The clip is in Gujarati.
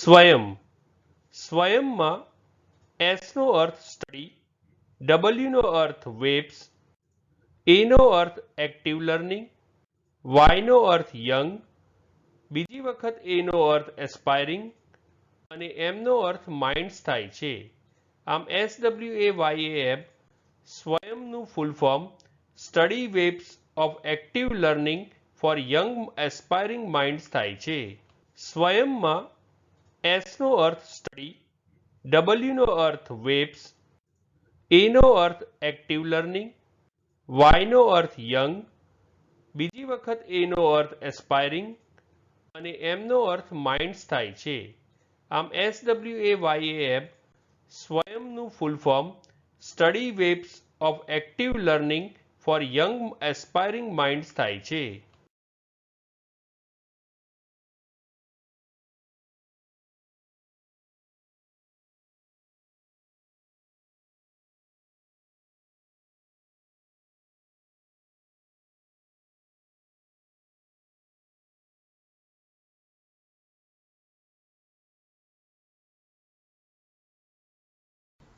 સ્વયં. સ્વયંમાં એસનો અર્થ સ્ટડી ડબલ્યુનો અર્થ વેબ્સ એનો અર્થ એક્ટિવ લર્નિંગ વાયનો અર્થ યંગ બીજી વખત એનો અર્થ એસ્પાયરિંગ અને એમનો અર્થ માઇન્ડ્સ થાય છે. આમ S W A Y M સ્વયંનું full form study webs of active learning for young aspiring minds થાય છે. સ્વયંમાં એસનો અર્થ સ્ટડી ડબલ્યુનો અર્થ વેબ્સ એનો અર્થ એક્ટિવ લર્નિંગ વાયનો અર્થ યંગ બીજી વખત એનો અર્થ એસ્પાયરિંગ અને એમનો અર્થ માઇન્ડ્સ થાય છે. આમ S W A Y M સ્વયંનું full form study webs of active learning for young aspiring minds થાય છે.